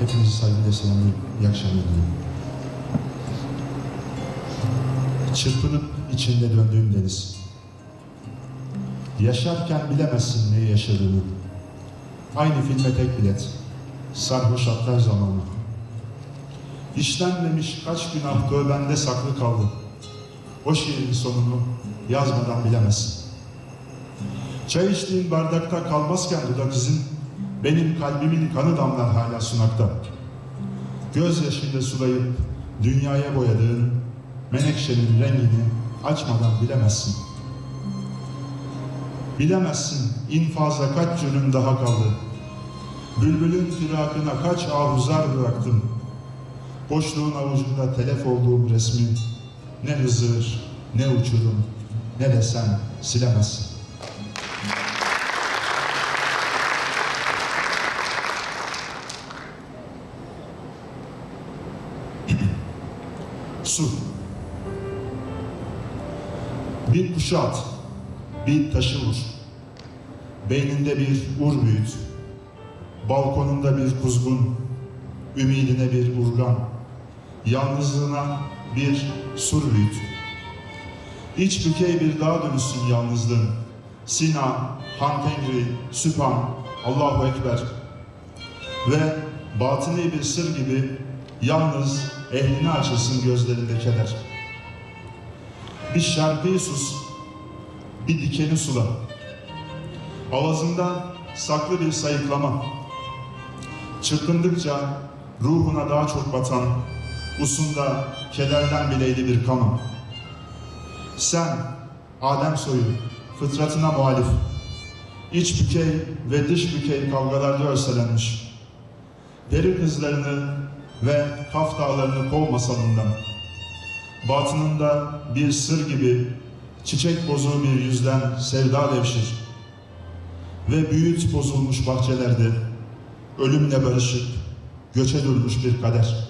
Hepinizi saygıyla selamlıyorum. İyi akşamlar diliyorum. Çırpınıp içinde döndüğüm deniz. Yaşarken bilemezsin neyi yaşadığını. Aynı filme tek bilet. Sarhoş atlar zamanı. İşlenmemiş kaç günah tövbende saklı kaldı. O şiirin sonunu yazmadan bilemezsin. Çay içtiğin bardakta kalmazken dudak izin, benim kalbimin kanı damlar hala sunakta. Gözyaşıyla sulayıp dünyaya boyadığın menekşenin rengini açmadan bilemezsin. Bilemezsin infaza kaç cürüm daha kaldı. Bülbülün firakına kaç ahuzar bıraktım. Boşluğun avucunda telef olduğum resmi ne hızır, ne uçurum, ne de sen silemezsin. Su. Bir kuşu at, bir taşı vur. Beyninde bir ur büyüt. Balkonunda bir kuzgun, ümidine bir urgan. Yalnızlığına bir sur büyüt. İç bükey bir dağ dönüşsün yalnızlığın. Sina, Hantengri, Süphan, Allahu Ekber. Ve batıni bir sır gibi yalnız ehline açılsın gözlerinde keder. Bir şarkıyı sus, bir dikeni sula. Avazında saklı bir sayıklama. Çırpındıkça ruhuna daha çok batan, usunda kederden bileyli bir kanı. Sen, Adem soyu, fıtratına muhalif, iç bükey ve dış bükey kavgalarda örselenmiş, deri kızlarını ve Kaf dağlarını kov masalından, batınında bir sır gibi çiçek bozuğu bir yüzden sevda devşir ve büyüt bozulmuş bahçelerde ölümle barışıp göçe durmuş bir kader.